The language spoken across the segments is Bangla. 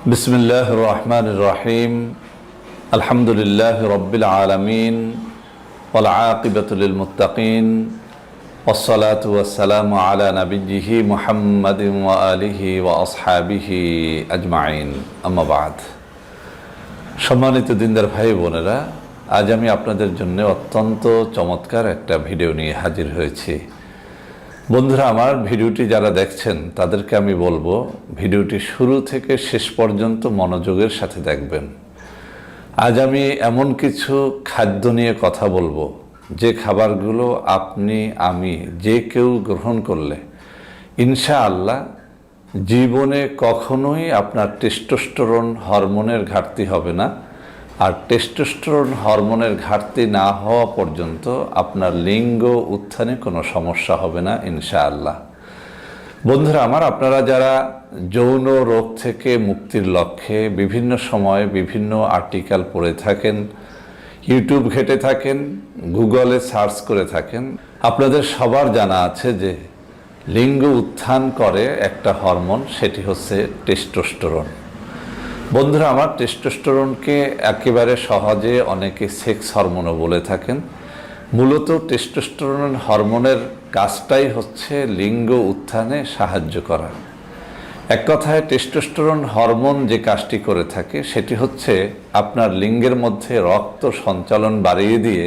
ওবরাকাত বিসমিল্লাহ রহমান রহিম আলহামদুলিল্লাহ রব্বিল আলমিন ওলাকিবতুল মুতাকিন والصلاة والسلام على نبيه محمد وآله وأصحابه أجمعين أما بعد সম্মানিত দিনদার ভাই বোনেরা আজ আমি আপনাদের জন্য অত্যন্ত চমৎকার একটা ভিডিও নিয়ে হাজির হয়েছি বন্ধুরা, আমার ভিডিওটি যারা দেখছেন, তাদেরকে আমি বলব, ভিডিওটি শুরু থেকে শেষ পর্যন্ত মনোযোগের সাথে দেখবেন। আজ আমি এমন কিছু খাদ্য নিয়ে কথা বলব, যে খাবারগুলো আপনি, আমি, যে কেউ গ্রহণ করলে ইনশা আল্লাহ জীবনে কখনোই আপনার টেস্টোস্টেরন হরমোনের ঘাটতি হবে না। আর টেস্টোস্টেরন হরমোনের ঘাটতি না হওয়া পর্যন্ত আপনার লিঙ্গ উত্থানে কোনো সমস্যা হবে না, ইনশাআল্লাহ। বন্ধুরা, আমার আপনারা যারা যৌন রোগ থেকে মুক্তির লক্ষ্যে বিভিন্ন সময়ে বিভিন্ন আর্টিকেল পড়ে থাকেন ইউটিউব ঘেটে থাকেন গুগলে সার্চ করে থাকেন, আপনাদের সবার জানা আছে যে লিঙ্গ উত্থান করে একটা হরমোন সেটি হচ্ছে টেস্টোস্টেরন বন্ধুরা, আমার টেস্টোস্টেরনকে একেবারে সহজে অনেকে সেক্স হরমোনও বলে থাকেন। মূলত টেস্টোস্টেরন হরমোনের কাজটাই হচ্ছে লিঙ্গ উত্থানে সাহায্য করা। এক কথায় টেস্টোস্টেরন হরমোন যে কাজটি করে থাকে, সেটি হচ্ছে আপনার লিঙ্গের মধ্যে রক্ত সঞ্চালন বাড়িয়ে দিয়ে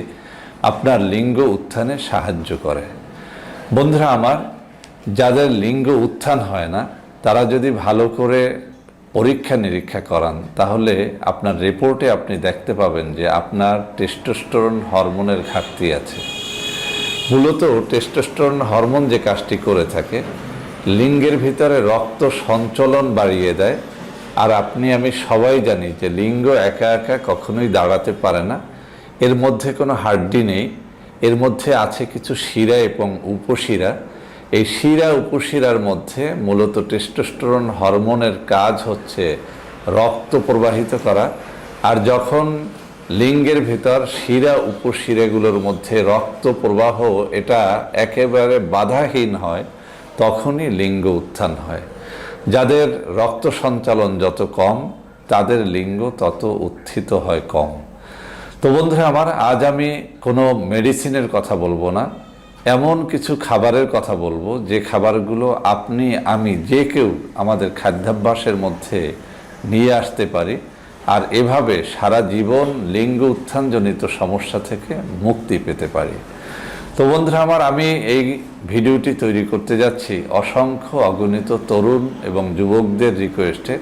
আপনার লিঙ্গ উত্থানে সাহায্য করে। বন্ধুরা, আমার যাদের লিঙ্গ উত্থান হয় না, তারা যদি ভালো করে পরীক্ষা নিরীক্ষা করান, তাহলে আপনার রিপোর্টে আপনি দেখতে পাবেন যে আপনার টেস্টোস্টেরন হরমোনের ঘাটতি আছে। মূলত টেস্টোস্টেরন হরমোন যে কাজটি করে থাকে, লিঙ্গের ভিতরে রক্ত সঞ্চলন বাড়িয়ে দেয়। আর আপনি, আমি সবাই জানি যে লিঙ্গ একা একা কখনোই দাঁড়াতে পারে না। এর মধ্যে কোনো হাড্ডি নেই। এর মধ্যে আছে কিছু শিরা এবং উপশিরা। এই শিরা উপশিরার মধ্যে মূলত টেস্টোস্টেরন হরমোনের কাজ হচ্ছে রক্ত প্রবাহিত করা। আর যখন লিঙ্গের ভিতর শিরা উপশিরাগুলোর মধ্যে রক্ত প্রবাহ এটা একেবারে বাধাহীন হয়, তখনই লিঙ্গ উত্থান হয়। যাদের রক্ত সঞ্চালন যত কম, তাদের লিঙ্গ তত উত্থিত হয় কম। তো বন্ধুরা, আমার আজ আমি কোনো মেডিসিনের কথা বলব না। এমন কিছু খাবারের কথা বলব, যে খাবারগুলো আপনি, আমি, যে কেউ আমাদের খাদ্যাভ্যাসের মধ্যে নিয়ে আসতে পারি আর এভাবে সারা জীবন লিঙ্গ উত্থানজনিত সমস্যা থেকে মুক্তি পেতে পারি। তো বন্ধুরা আমার, আমি এই ভিডিওটি তৈরি করতে যাচ্ছি অসংখ্য অগণিত তরুণ এবং যুবকদের রিকোয়েস্টে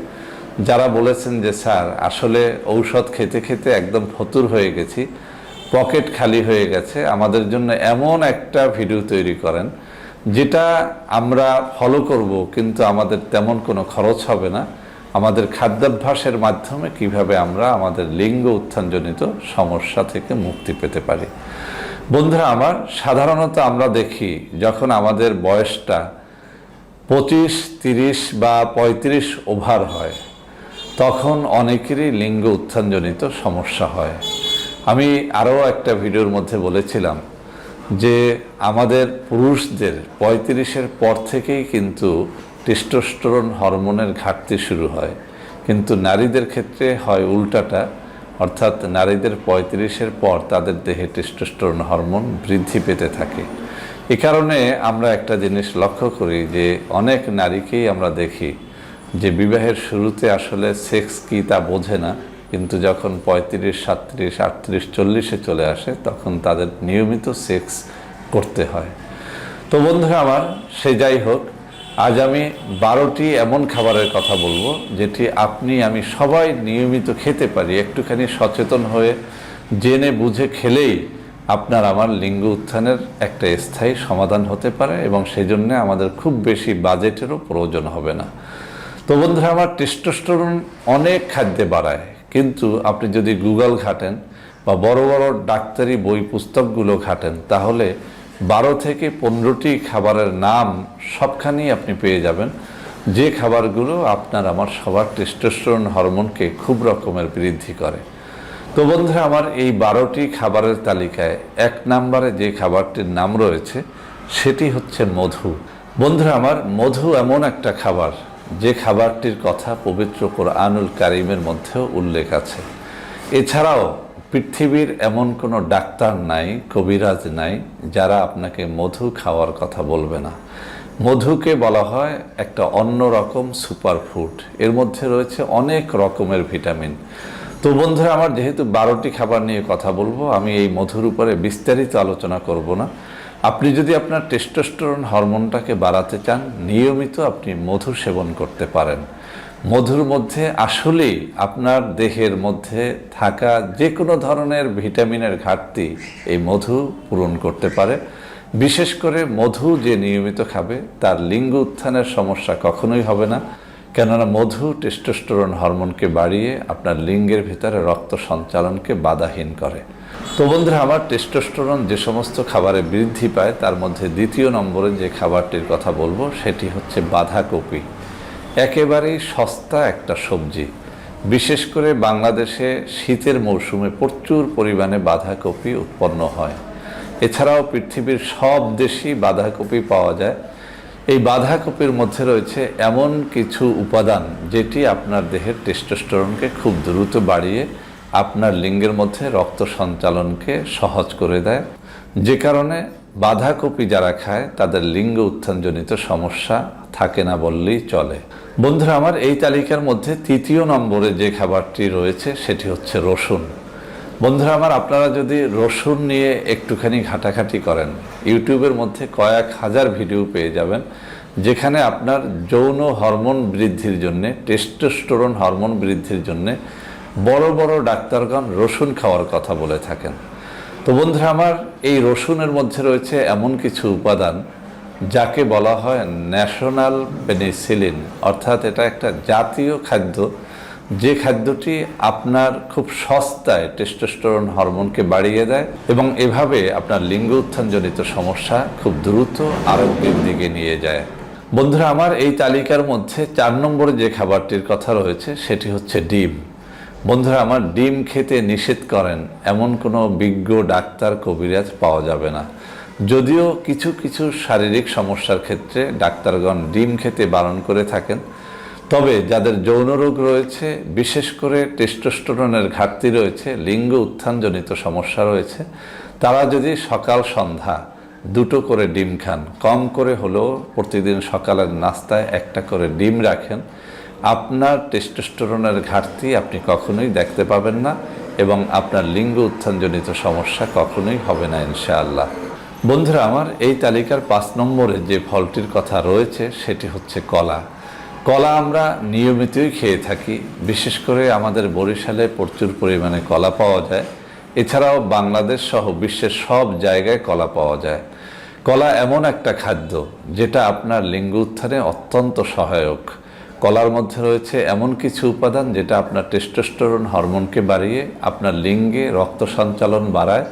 যারা বলেছেন যে, স্যার, আসলে ঔষধ খেতে খেতে একদম ফতুর হয়ে গেছি। পকেট খালি হয়ে গেছে। আমাদের জন্য এমন একটা ভিডিও তৈরি করেন, যেটা আমরা ফলো করব, কিন্তু আমাদের তেমন কোনো খরচ হবে না। আমাদের খাদ্যাভ্যাসের মাধ্যমে কীভাবে আমরা আমাদের লিঙ্গ উত্থানজনিত সমস্যা থেকে মুক্তি পেতে পারি। বন্ধুরা, আমার সাধারণত আমরা দেখি, যখন আমাদের বয়সটা পঁচিশ, তিরিশ বা পঁয়ত্রিশ ওভার হয়, তখন অনেকেরই লিঙ্গ উত্থানজনিত সমস্যা হয়। আমি আরও একটা ভিডিওর মধ্যে বলেছিলাম যে আমাদের পুরুষদের পঁয়ত্রিশের পর থেকেই কিন্তু টেস্টোস্টেরন হরমোনের ঘাটতি শুরু হয়। কিন্তু নারীদের ক্ষেত্রে হয় উল্টাটা, অর্থাৎ নারীদের পঁয়ত্রিশের পর তাদের দেহে টেস্টোস্টেরন হরমোন বৃদ্ধি পেতে থাকে। এ কারণে আমরা একটা জিনিস লক্ষ্য করি যে অনেক নারীকেই আমরা দেখি যে বিবাহের শুরুতে আসলে সেক্স কি তা বোঝে না কিন্তু যখন পঁয়ত্রিশ, সাতত্রিশ, আটত্রিশ, চল্লিশে চলে আসে, তখন তাদের নিয়মিত সেক্স করতে হয়। তো বন্ধুরা আমার, সে যাই হোক, আজ আমি বারোটি এমন খাবারের কথা বলব, যেটি আপনি, আমি সবাই নিয়মিত খেতে পারি। একটুখানি সচেতন হয়ে জেনে বুঝে খেলেই আপনার আমার লিঙ্গ উত্থানের একটা স্থায়ী সমাধান হতে পারে এবং সেই জন্য আমাদের খুব বেশি বাজেটেরও প্রয়োজন হবে না। তো বন্ধুরা আমার, টেস্টোস্টেরন অনেক খাদ্যে বাড়ায়। কিন্তু আপনি যদি গুগল ঘাটেন বা বড় বড় ডাক্তারি বই পুস্তকগুলো ঘাটেন, তাহলে বারো থেকে পনেরোটি খাবারের নাম সবখানেই আপনি পেয়ে যাবেন। যে খাবারগুলো আপনার আমার সবার টেস্টোস্টেরন হরমোনকে খুব রকমের বৃদ্ধি করে। তো বন্ধুরা, আমার এই বারোটি খাবারের তালিকায় এক নাম্বারে যে খাবারটির নাম রয়েছে, সেটি হচ্ছে মধু। বন্ধুরা, আমার মধু এমন একটা খাবার যে খাবারটির কথা পবিত্র কোরআনুল কারিমের মধ্যেও উল্লেখ আছে। এছাড়াও পৃথিবীর এমন কোনো ডাক্তার নাই, কবিরাজ নাই, যারা আপনাকে মধু খাওয়ার কথা বলবে না। মধুকে বলা হয় একটা অন্য রকম সুপারফুড। এর মধ্যে রয়েছে অনেক রকমের ভিটামিন। তো বন্ধুরা, আমার যেহেতু বারোটি খাবার নিয়ে কথা বলব, আমি এই মধুর উপরে বিস্তারিত আলোচনা করব না। আপনি যদি আপনার টেস্টোস্টেরন হরমোনটাকে বাড়াতে চান, নিয়মিত আপনি মধু সেবন করতে পারেন। মধুর মধ্যে আসলেই আপনার দেহের মধ্যে থাকা যে কোনো ধরনের ভিটামিনের ঘাটতি এই মধু পূরণ করতে পারে। বিশেষ করে মধু যে নিয়মিত খাবে, তার লিঙ্গ উত্থানের সমস্যা কখনোই হবে না। কেননা মধু টেস্টোস্টেরন হরমোনকে বাড়িয়ে আপনার লিঙ্গের ভিতরে রক্ত সঞ্চালনকে বাধাহীন করে। তো বন্ধুরা, আমার টেস্টোস্টেরন যে সমস্ত খাবারে বৃদ্ধি পায়, তার মধ্যে দ্বিতীয় নম্বরে যে খাবারটির কথা বলব, সেটি হচ্ছে বাঁধাকপি। একেবারেই সস্তা একটা সবজি। বিশেষ করে বাংলাদেশে শীতের মৌসুমে প্রচুর পরিমাণে বাঁধাকপি উৎপন্ন হয়। এছাড়াও পৃথিবীর সব দেশেই বাঁধাকপি পাওয়া যায়। এই বাঁধাকপির মধ্যে রয়েছে এমন কিছু উপাদান, যেটি আপনার দেহের টেস্টোস্টেরনকে খুব দ্রুত বাড়িয়ে আপনার লিঙ্গের মধ্যে রক্ত সঞ্চালনকে সহজ করে দেয়। যে কারণে বাঁধাকপি যারা খায়, তাদের লিঙ্গ উত্থানজনিত সমস্যা থাকে না বললেই চলে। বন্ধুরা, আমার এই তালিকার মধ্যে তৃতীয় নম্বরে যে খাবারটি রয়েছে, সেটি হচ্ছে রসুন। বন্ধুরা, আমার আপনারা যদি রসুন নিয়ে একটুখানি ঘাটাঘাটি করেন, ইউটিউবের মধ্যে কয়েক হাজার ভিডিও পেয়ে যাবেন, যেখানে আপনার যৌন হরমোন বৃদ্ধির জন্যে, টেস্টোস্টেরন হরমোন বৃদ্ধির জন্যে বড় বড় ডাক্তারগণ রসুন খাওয়ার কথা বলে থাকেন। তো বন্ধুরা, আমার এই রসুনের মধ্যে রয়েছে এমন কিছু উপাদান যাকে বলা হয় ন্যাশনাল পেনিসিলিন। অর্থাৎ এটা একটা জাতীয় খাদ্য। যে খাদ্যটি আপনার খুব সস্তায় টেস্টোস্টেরন হরমোনকে বাড়িয়ে দেয় এবং এভাবে আপনার লিঙ্গ উত্থানজনিত সমস্যা খুব দ্রুত আরোগ্যের দিকে নিয়ে যায়। বন্ধুরা, আমার এই তালিকার মধ্যে চার নম্বরে যে খাবারটির কথা রয়েছে, সেটি হচ্ছে ডিম। বন্ধুরা, আমার ডিম খেতে নিষেধ করেন, এমন কোনো বিজ্ঞ ডাক্তার কবিরাজ পাওয়া যাবে না। যদিও কিছু কিছু শারীরিক সমস্যার ক্ষেত্রে ডাক্তারগণ ডিম খেতে বারণ করে থাকেন, তবে যাদের যৌন রোগ রয়েছে, বিশেষ করে টেস্টোস্টেরনের ঘাটতি রয়েছে, লিঙ্গ উত্থানজনিত সমস্যা রয়েছে, তারা যদি সকাল সন্ধ্যা দুটো করে ডিম খান, কম করে হলেও প্রতিদিন সকালের নাস্তায় একটা করে ডিম রাখেন আপনার টেস্টোস্টেরনের ঘাটতি আপনি কখনোই দেখতে পাবেন না এবং আপনার লিঙ্গ উত্থানজনিত সমস্যা কখনোই হবে না, ইনশাআল্লাহ। বন্ধুরা, আমার এই তালিকার পাঁচ নম্বরে যে ফলটির কথা রয়েছে, সেটি হচ্ছে কলা। কলা আমরা নিয়মিতই খেয়ে থাকি, বিশেষ করে আমাদের বরিশালে প্রচুর পরিমাণে কলা পাওয়া যায়। এছাড়াও বাংলাদেশ সহ বিশ্বের সব জায়গায় কলা পাওয়া যায়। কলা এমন একটা খাদ্য, যেটা আপনার লিঙ্গ উত্থানে অত্যন্ত সহায়ক। কলার মধ্যে রয়েছে এমন কিছু উপাদান যেটা আপনার টেস্টোস্টেরন হরমোনকে বাড়িয়ে আপনার লিঙ্গে রক্ত সঞ্চালন বাড়ায়।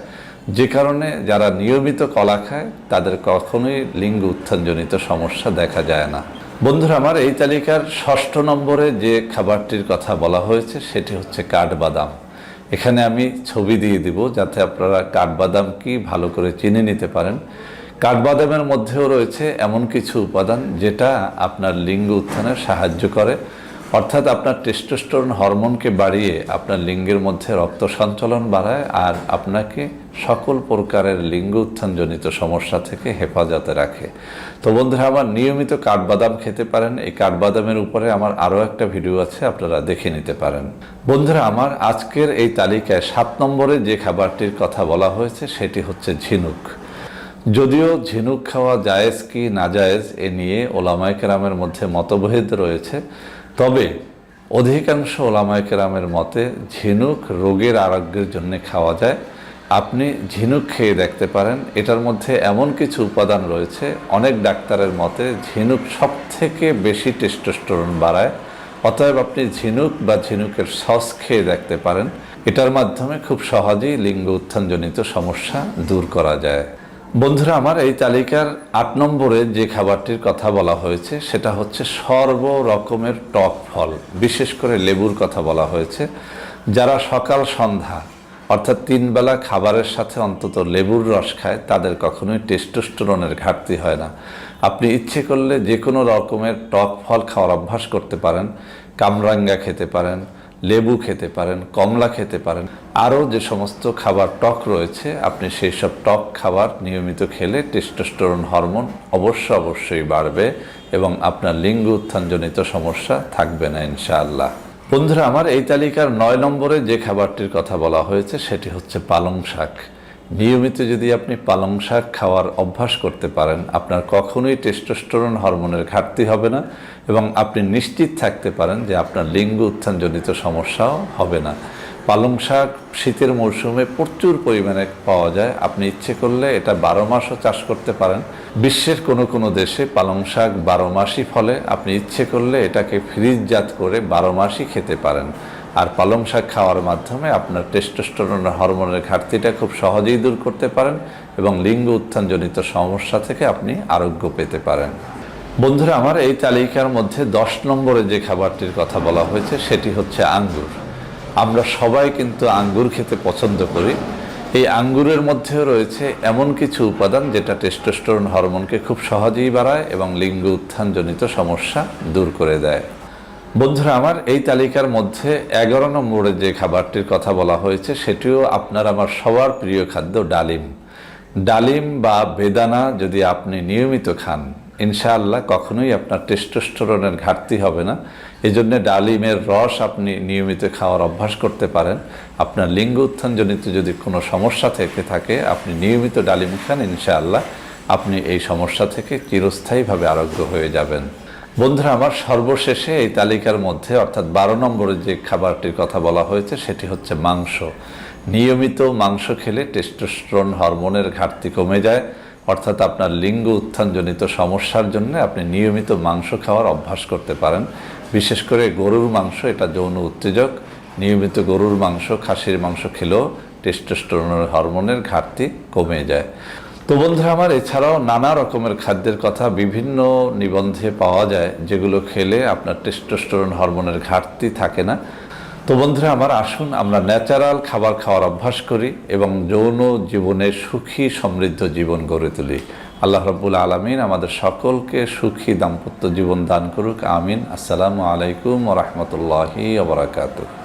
যে কারণে যারা নিয়মিত কলা খায়, তাদের কখনোই লিঙ্গ উত্থানজনিত সমস্যা দেখা যায় না। বন্ধুরা, আমার এই তালিকার ষষ্ঠ নম্বরে যে খাবারটির কথা বলা হয়েছে, সেটি হচ্ছে কাঠবাদাম। এখানে আমি ছবি দিয়ে দিব যাতে আপনারা কাঠবাদাম কি ভালো করে চিনে নিতে পারেন। কাঠবাদামের মধ্যেও রয়েছে এমন কিছু উপাদান যেটা আপনার লিঙ্গ উত্থানে সাহায্য করে। অর্থাৎ আপনার টেস্টোস্টেরন হরমোনকে বাড়িয়ে আপনার লিঙ্গের মধ্যে রক্ত সঞ্চালন বাড়ায় আর আপনাকে সকল প্রকারের লিঙ্গ উত্থানজনিত সমস্যা থেকে হেফাজতে রাখে। তো বন্ধুরা, আমার নিয়মিত কাঠবাদাম খেতে পারেন। এই কাঠবাদামের উপরে আমার আরও একটা ভিডিও আছে, আপনারা দেখে নিতে পারেন। বন্ধুরা, আমার আজকের এই তালিকায় সাত নম্বরে যে খাবারটির কথা বলা হয়েছে, সেটি হচ্ছে ঝিনুক। যদিও ঝিনুক খাওয়া জায়েজ কি না জায়েজ এ নিয়ে ওলামায় কেরামের মধ্যে মতভেদ রয়েছে, তবে অধিকাংশ ওলামায় কেরামের মতে ঝিনুক রোগের আরোগ্যের জন্য খাওয়া যায়। আপনি ঝিনুক খেয়ে দেখতে পারেন, এটার মধ্যে এমন কিছু উপাদান রয়েছে। অনেক ডাক্তারের মতে ঝিনুক সব থেকে বেশি টেস্টোস্টেরন বাড়ায়। অতএব আপনি ঝিনুক বা ঝিনুকের সস খেয়ে দেখতে পারেন। এটার মাধ্যমে খুব সহজেই লিঙ্গ উত্থানজনিত সমস্যা দূর করা যায়। বন্ধুরা, আমার এই তালিকার আট নম্বরে যে খাবারটির কথা বলা হয়েছে, সেটা হচ্ছে সর্ব রকমের টক ফল, বিশেষ করে লেবুর কথা বলা হয়েছে। যারা সকাল সন্ধ্যা, অর্থাৎ তিনবেলা খাবারের সাথে অন্তত লেবুর রস খায়, তাদের কখনোই টেস্টোস্টেরনের ঘাটতি হয় না। আপনি ইচ্ছে করলে যে কোনো রকমের টক ফল খাওয়ার অভ্যাস করতে পারেন, কামরাঙ্গা খেতে পারেন লেবু খেতে পারেন, কমলা খেতে পারেন। আরও যে সমস্ত খাবার টক রয়েছে, আপনি সেই সব টক খাবার নিয়মিত খেলে টেস্টোস্টোরন হরমোন অবশ্য অবশ্যই বাড়বে এবং আপনার লিঙ্গ উত্থানজনিত সমস্যা থাকবে না, ইনশাআল্লাহ। বন্ধুরা, আমার এই তালিকার নয় নম্বরে যে খাবারটির কথা বলা হয়েছে, সেটি হচ্ছে পালং শাক। নিয়মিত যদি আপনি পালং শাক খাওয়ার অভ্যাস করতে পারেন, আপনার কখনোই টেস্টোস্টেরন হরমোনের ঘাটতি হবে না এবং আপনি নিশ্চিত থাকতে পারেন যে আপনার লিঙ্গ উত্থানজনিত সমস্যাও হবে না। পালং শাক শীতের মৌসুমে প্রচুর পরিমাণে পাওয়া যায়। আপনি ইচ্ছে করলে এটা বারো মাসও চাষ করতে পারেন। বিশ্বের কোনো কোনো দেশে পালং শাক বারো মাসই ফলে। আপনি ইচ্ছে করলে এটাকে ফ্রিজজাত করে বারো মাসই খেতে পারেন। আর পালং শাক খাওয়ার মাধ্যমে আপনার টেস্টোস্টেরন হরমোনের ঘাটতিটা খুব সহজেই দূর করতে পারেন এবং লিঙ্গ উত্থানজনিত সমস্যা থেকে আপনি আরোগ্য পেতে পারেন। বন্ধুরা, আমার এই তালিকার মধ্যে দশ নম্বরে যে খাবারটির কথা বলা হয়েছে, সেটি হচ্ছে আঙ্গুর। আমরা সবাই কিন্তু আঙ্গুর খেতে পছন্দ করি। এই আঙ্গুরের মধ্যেও রয়েছে এমন কিছু উপাদান যেটা টেস্টোস্টেরন হরমোনকে খুব সহজেই বাড়ায় এবং লিঙ্গ উত্থানজনিত সমস্যা দূর করে দেয়। বন্ধুরা, আমার এই তালিকার মধ্যে এগারো নম্বরে যে খাবারটির কথা বলা হয়েছে, সেটিও আপনার আমার সবার প্রিয় খাদ্য ডালিম। ডালিম বা বেদানা যদি আপনি নিয়মিত খান, ইনশাআল্লাহ কখনোই আপনার টেস্টোস্টেরনের ঘাটতি হবে না। এজন্য ডালিমের রস আপনি নিয়মিত খাওয়ার অভ্যাস করতে পারেন। আপনার লিঙ্গ উত্থানজনিত যদি কোনো সমস্যা থেকে থাকে, আপনি নিয়মিত ডালিম খান, ইনশাআল্লাহ আপনি এই সমস্যা থেকে চিরস্থায়ীভাবে আরোগ্য হয়ে যাবেন। বন্ধুরা, আমার সর্বশেষে এই তালিকার মধ্যে, অর্থাৎ বারো নম্বরে যে খাবারটির কথা বলা হয়েছে, সেটি হচ্ছে মাংস। নিয়মিত মাংস খেলে টেস্টোস্টেরন হরমোনের ঘাটতি কমে যায়। অর্থাৎ আপনার লিঙ্গ উত্থানজনিত সমস্যার জন্য আপনি নিয়মিত মাংস খাওয়ার অভ্যাস করতে পারেন। বিশেষ করে গরুর মাংস, এটা যৌন উত্তেজক। নিয়মিত গরুর মাংস, খাসির মাংস খেলেও টেস্টোস্টেরনের হরমোনের ঘাটতি কমে যায়। তো বন্ধুরা, আমার এছাড়াও নানা রকমের খাদ্যের কথা বিভিন্ন নিবন্ধে পাওয়া যায়, যেগুলো খেলে আপনার টেস্টোস্টেরন হরমোনের ঘাটতি থাকে না। তো বন্ধুরা, আমার আসুন আমরা ন্যাচারাল খাবার খাওয়ার অভ্যাস করি এবং যৌন জীবনে সুখী সমৃদ্ধ জীবন গড়ে তুলি। আল্লাহ রব্বুল আলমিন আমাদের সকলকে সুখী দাম্পত্য জীবন দান করুক। আমিন। আসসালামু আলাইকুম রহমতুল্লাহি ওবরাকাতুহ